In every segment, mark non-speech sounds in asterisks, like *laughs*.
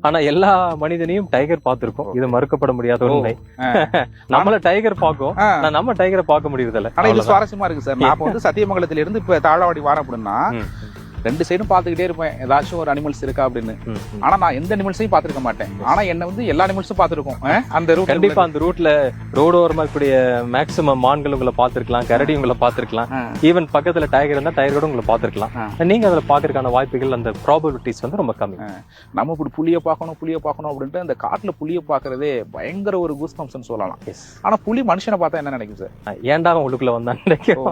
ஆனா எல்லா மனிதனையும் டைகர் பார்த்திருக்கோம். இது மறுக்கப்பட முடியாத உண்மை. *laughs* நம்மள டைகர் பார்க்கும். நம்ம டைகரை பார்க்க முடியறதில்ல. ஆனா இது சுவாரஸ்யமா இருக்கு சார். நான் வந்து சத்தியமங்கலத்துல இருந்து இப்ப தாழவாடி வரேன் அப்படின்னா ரெண்டு சைடும் பாத்துக்கிட்டே இருப்பேன். ஏதாச்சும் ஒரு அனிமல்ஸ் இருக்கா அப்படின்னு. ஆனா நான் எந்த அனிமல்ஸையும் பாத்துருக்க மாட்டேன். ஆனா என்ன வந்து எல்லா அனிமல்ஸும் பாத்துருக்கோம் அந்த ரூட் கண்டிப்பா அந்த ரூட்ல ரோடு ஓரமா இருக்கக்கூடிய மேக்சிமம் மான்கள் உங்களை பார்த்திருக்கலாம் கரடி உங்களை பார்த்திருக்கலாம். ஈவன் பக்கத்துல டைகர் இருந்தா கூட உங்களை பார்த்திருக்கலாம். நீங்க அதுல பாக்குறதுக்கான வாய்ப்புகள் அந்த ப்ராபபிலிட்டிஸ் வந்து ரொம்ப கம்மி. நம்ம இப்படி புளிய பார்க்கணும் புளிய பார்க்கணும் அப்படின்ட்டு அந்த காட்டுல புளிய பாக்குறதே பயங்கர ஒரு கூஸ்பம்ஸ்னு சொல்லலாம். Yes. ஆனா புலி மனுஷனை பார்த்தா என்ன நினைக்கும் சார் ஏன்டா உள்ளுக்குள்ள வந்தான்? நினைக்கும்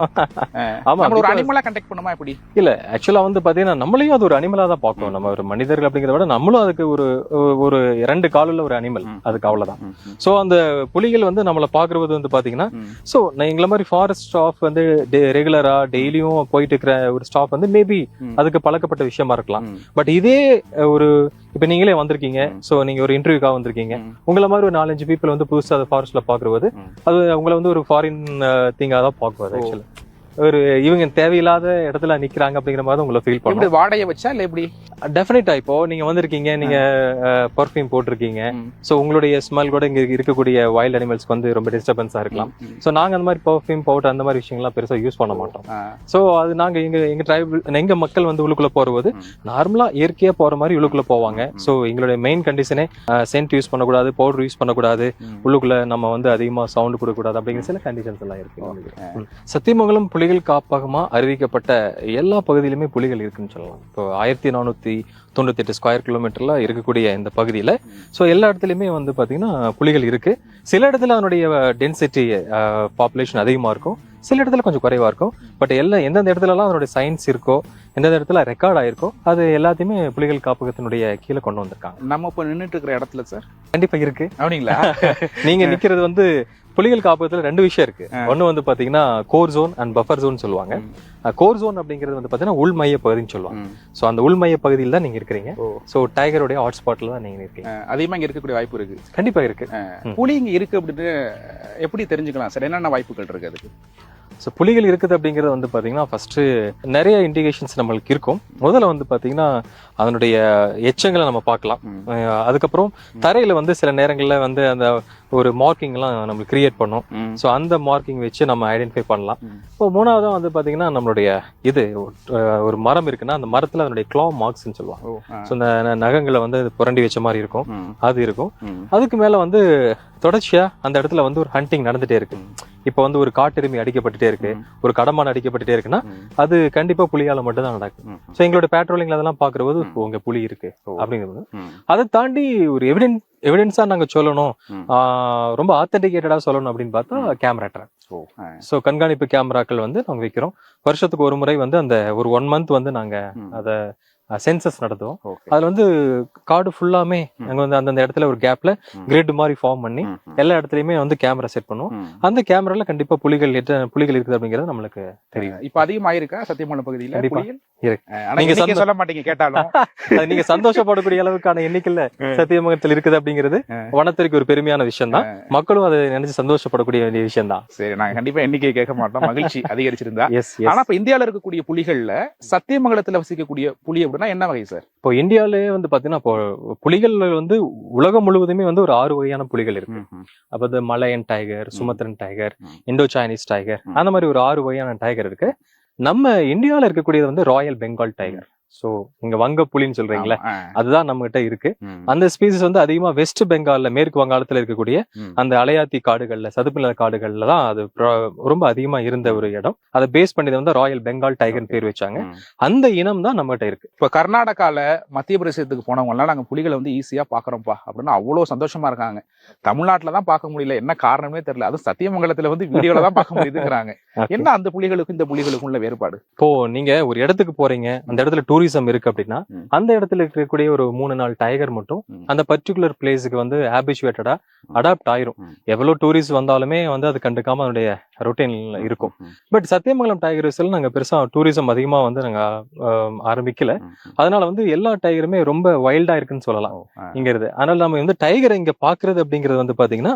ஆமா ஒரு அனிமலா கண்டெக்ட் பண்ணுமா இப்படி இல்ல ஆக்சுவலா வந்து பாத்தீங்கன்னா நம்மளையும் அது ஒரு அனிமலா தான் பார்க்கும் நம்ம ஒரு மனிதர்கள் அப்படிங்கிறத விட நம்மளும் அதுக்கு ஒரு ஒரு இரண்டு காலுள்ள ஒரு அனிமல். அதுக்கு அவ்வளவுதான் சோ அந்த புலிகள் வந்து நம்மள பாக்குறது வந்து பாத்தீங்கன்னா. சோ எங்களை மாதிரி ஃபாரஸ்ட் ஸ்டாஃப் வந்து ரெகுலரா டெய்லியும் போயிட்டு இருக்கிற ஒரு ஸ்டாஃப் வந்து மேபி. அதுக்கு பழக்கப்பட்ட விஷயமா இருக்கலாம். பட் இதே ஒரு இப்ப நீங்களே வந்திருக்கீங்க. சோ நீங்க ஒரு இன்டர்வியூக்காக வந்திருக்கீங்க. உங்களை மாதிரி ஒரு நாலஞ்சு பீப்புள் வந்து புதுசா அதை ஃபாரஸ்ட்ல பாக்குறது. அது உங்களை வந்து ஒரு ஃபாரின் திங்கா தான் பாக்குவது. ஆக்சுவலா ஒரு இவங்க தேவையில்லாத இடத்துல நிக்கிறாங்க அப்படிங்கிற மாதிரி உங்களை ஃபீல் பண்ணும் வாடகை வச்சா இல்ல எப்படி டெஃபினட்டா இப்போ நீங்க வந்திருக்கீங்க நீங்க பர்ஃபியூம் போட்டிருக்கீங்க. சோ உங்களுடைய ஸ்மெல் கூட இங்க இருக்கக்கூடிய வைல்ட் அனிமல்ஸ்க்கு வந்து ரொம்ப டிஸ்டர்பன்ஸா இருக்கலாம். சோ நாங்க அந்த மாதிரி பர்ஃபியூம் பவுடர் அந்த மாதிரி விஷயங்கள்லாம் பெருசா யூஸ் பண்ண மாட்டோம். சோ அது நாங்க எங்க எங்க ட்ரைபல் எங்க மக்கள் வந்து உள்ளுக்குள்ள போறது. நார்மலா இயற்கையா போற மாதிரி உள்ளுக்குள்ள போவாங்க சோ எங்களுடைய மெயின் கண்டிஷனே சென்ட் யூஸ் பண்ணக்கூடாது பவுடர் யூஸ் பண்ணக்கூடாது. உள்ளுக்குள்ள நம்ம வந்து அதிகமா சவுண்ட் கொடுக்கக்கூடாது அப்படிங்கிற சில கண்டிஷன்ஸ் எல்லாம் இருக்கு. சத்தியமங்கலம் புலிகள் காப்பகமா அறிவிக்கப்பட்ட எல்லா பகுதியிலுமே புலிகள் இருக்குன்னு சொல்லலாம் இப்போ ஆயிரத்தி நானூத்தி தொண்ணூத்தி எட்டு ஸ்கொயர் கிலோமீட்டர்ல இருக்கக்கூடிய இந்த பகுதியில. ஸோ எல்லா இடத்துலயுமே வந்து பாத்தீங்கன்னா புலிகள் இருக்கு. சில இடத்துல அதனுடைய டென்சிட்டி பாப்புலேஷன் அதிகமா இருக்கும். சில இடத்துல கொஞ்சம் குறைவா இருக்கும். பட் எல்லா எந்தெந்த இடத்துலலாம் அதனுடைய சயின்ஸ் இருக்கோ எந்தெந்த இடத்துல ரெக்கார்ட் ஆயிருக்கோ அது எல்லாத்தையுமே புலிகள் காப்பகத்தினுடைய கீழே கொண்டு வந்திருக்காங்க. நம்ம இப்ப நின்னுட்டு இருக்கிற இடத்துல சார் கண்டிப்பா இருக்கு. அப்படிங்களா? *laughs* நீங்க நிக்கிறது வந்து புலிகள் காப்பகத்துல ரெண்டு விஷயம் இருக்கு. ஒண்ணு வந்து பாத்தீங்கன்னா core zone and buffer zone சொல்லுவாங்க. கோர் ஜோன் அப்படிங்கிறது வந்து பாத்தீங்கன்னா உள்மைய பகுதின்னு சொல்லுவாங்க. சோ அந்த உள்மைய பகுதியில் தான் நீங்க இருக்கிறீங்க. சோ டைகருடைய ஹாட் ஸ்பாட்ல தான் நீங்க இருக்கீங்க. அதிகமா இங்க இருக்கக்கூடிய வாய்ப்பு இருக்கு. கண்டிப்பா இருக்கு. புலி இங்க இருக்கு அப்படின்னு எப்படி தெரிஞ்சுக்கலாம் சார் என்னென்ன வாய்ப்புகள் இருக்கு அதுக்கு? ஸோ புலிகள் இருக்குது அப்படிங்கிறது வந்து பாத்தீங்கன்னா ஃபர்ஸ்ட் நிறைய இண்டிகேஷன்ஸ் நம்மளுக்கு இருக்கும். முதல்ல வந்து பாத்தீங்கன்னா அதனுடைய எச்சங்களை நம்ம பார்க்கலாம். அதுக்கப்புறம் தரையில வந்து சில நேரங்கள்ல வந்து அந்த ஒரு மார்க்கிங் எல்லாம் நம்மளுக்கு கிரியேட் பண்ணும். ஸோ அந்த மார்க்கிங் வச்சு நம்ம ஐடென்டிஃபை பண்ணலாம். இப்போ மூணாவதா வந்து பாத்தீங்கன்னா நம்மளுடைய இது ஒரு மரம் இருக்குன்னா அந்த மரத்துல அதனுடைய க்ளா மார்க்ஸ்ன்னு சொல்லுவாங்க. ஸோ இந்த நகங்களை வந்து புரண்டி வச்ச மாதிரி இருக்கும். அது இருக்கும். அதுக்கு மேல வந்து தொடர்ச்சியா அந்த இடத்துல வந்து ஒரு ஹண்டிங் நடந்துட்டே இருக்கு இப்போ வந்து ஒரு காட்டெருமை அடிக்கப்பட்டுட்டே இருக்கு. ஒரு கடமான் அடிக்கப்பட்டுட்டே இருக்குன்னா. அது கண்டிப்பா புலியால மட்டும் தான் நடக்கும். ஸோ எங்களோட பேட்ரோலிங்ல அதெல்லாம் பாக்குறது ம். உங்க புலி இருக்கு. அப்படிங்கிறது. அதை தாண்டி ஒரு எவிடென்ஸ் எவிடென்ஸா நாங்க சொல்லணும். ரொம்ப ஆத்தென்டிகேட்டடா சொல்லணும் அப்படின்னு பார்த்தா கேமரா ட்ராப். ஸோ கண்காணிப்பு கேமராக்கள் வந்து நாங்க வைக்கிறோம். வருஷத்துக்கு ஒரு முறை வந்து அந்த ஒரு ஒன் மந்த் வந்து நாங்க ம். அதை சென்சஸ் நடத்துவோம். அதுல வந்து காடு ஃபுல்லாமே ம். அங்க வந்து அந்தந்த இடத்துல ஒரு கேப்ல. கிரிட் மாதிரி ஃபார்ம் பண்ணி. எல்லா இடத்துலயுமே வந்து கேமரா செட் பண்ணுவோம். அந்த கேமரால கண்டிப்பா புலிகள் புலிகள் இருக்குது அப்படிங்கிறது நம்மளுக்கு தெரியும் இப்ப பகுதியில. புலிகள் இருக்கு. அஹ் ஆனா நீங்க நீங்க சொல்ல மாட்டீங்க கேட்டாலும் *laughs* நீங்க சந்தோஷப்படக்கூடிய அளவுக்கான எண்ணிக்கையில சத்தியமங்கலத்தில் இருக்குது அப்படிங்கிறது வனத்திற்கு ஒரு பெருமையான விஷயம் தான் மக்களும் அதை நினைச்சு சந்தோஷப்படக்கூடிய வேண்டிய விஷயம் தான் சரி நாங்க கண்டிப்பா எண்ணிக்கை கேட்க மாட்டோம் மகிழ்ச்சி *laughs* அதிகரிச்சிருந்தா ஆனா இப்ப இந்தியால இருக்கக்கூடிய புலிகள்ல சத்தியமங்கலத்துல வசிக்கக்கூடிய புலி அப்படின்னா என்ன வகை சார் இப்போ இந்தியாவிலேயே வந்து பாத்தீங்கன்னா இப்போ புலிகள் வந்து உலகம் முழுவதுமே வந்து ஒரு ஆறு வகையான புலிகள் இருக்கு. அப்ப அது Malayan tiger Sumatran tiger. Indochinese tiger. அந்த மாதிரி ஒரு ஆறு வகையான டைகர் இருக்கு. நம்ம இந்தியால இருக்கக்கூடியது வந்து ராயல் பெங்கால் டைகர் சோ இங்க வங்க புலின்னு சொல்றீங்களே. அதுதான் நம்ம கிட்ட இருக்கு. அந்த ஸ்பீசிஸ் வந்து அதிகமா வெஸ்ட் பெங்கால்ல மேற்கு வங்காளத்துல இருக்கக்கூடிய. அந்த அலையாத்தி காடுகள்ல சதுப்பு நில காடுகள்ல தான் அது ரொம்ப அதிகமா இருந்த ஒரு இடம். அதை பேஸ் பண்ணி வந்து ராயல் பெங்கால் டைகர் பேர் வச்சாங்க. அந்த இனம் தான் நம்ம கிட்ட இருக்கு. இப்ப கர்நாடகால மத்திய பிரதேசத்துக்கு போனவங்க எல்லாம் நாங்க புலிகளை வந்து ஈஸியா பாக்குறோம்ப்பா அப்படின்னு அவ்வளவு சந்தோஷமா இருக்காங்க. தமிழ்நாட்டுல தான் பார்க்க முடியல. என்ன காரணமே தெரியல. அதுவும் சத்தியமங்கலத்துல வந்து வீடியோல தான் பார்க்க முடியுதுங்கிறாங்க. *laughs* என்ன அந்த புலிகளுக்கும் இந்த புலிகளுக்கும் உள்ள வேறுபாடு? இப்போ நீங்க ஒரு இடத்துக்கு போறீங்க. அந்த இடத்துல டூரிசம் இருக்கு அப்படின்னா. அந்த இடத்துல இருக்கக்கூடிய ஒரு மூணு நாள் டைகர் மட்டும். அந்த பர்டிகுலர் பிளேஸுக்கு வந்து ஹேபிச்சுவேட்டடா. அடாப்ட் ஆயிரும். எவ்வளவு டூரிஸ்ட் வந்தாலுமே வந்து அது கண்டுக்காம அதனுடைய ரொட்டீன்ல இருக்கும். பட் சத்தியமங்கலம் டைகர் ரிசர்வ்ல நாங்க பெருசா டூரிசம் அதிகமா வந்து நாங்க ஆஹ், ஆரம்பிக்கல. அதனால வந்து எல்லா டைகருமே ரொம்ப வைல்டா இருக்குன்னு சொல்லலாம். இங்க இருந்து அதனால நம்ம வந்து டைகரை இங்க பாக்குறது அப்படிங்கிறது வந்து பாத்தீங்கன்னா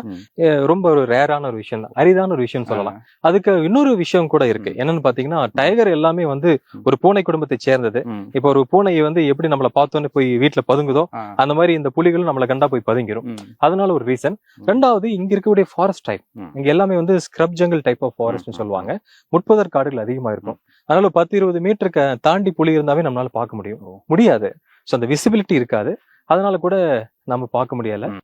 ரொம்ப ஒரு ரேரான ஒரு விஷயம் தான். அரிதான ஒரு விஷயம் சொல்லலாம். அதுக்கு இன்னொரு விஷயம் கூட இருக்கு. என்னன்னு பாத்தீங்கன்னா டைகர் எல்லாமே வந்து ஒரு பூனை குடும்பத்தை சேர்ந்தது. இப்போ ஒரு பூனையை வந்து எப்படி நம்மள பார்த்தோன்னு போய் வீட்டுல பதுங்குதோ அந்த மாதிரி இந்த புலிகளும் நம்மள கண்டா போய் பதுங்கிரும். அதனால ஒரு ரீசன் ரெண்டாவது இங்க இருக்கக்கூடிய ஃபாரஸ்ட் டைப். இங்க எல்லாமே வந்து ஸ்க்ரப் ஜங்கல் டைப் ஆஃப் ஃபாரஸ்ட்னு. சொல்லுவாங்க. முட்புதர் காடுகள் அதிகமா இருக்கும். அதனால பத்து இருபது மீட்டருக்கு தாண்டி புலி இருந்தாவே நம்மளால பார்க்க முடியும். முடியாது. ஸோ அந்த விசிபிலிட்டி இருக்காது. அதனால கூட நம்ம பார்க்க முடியல.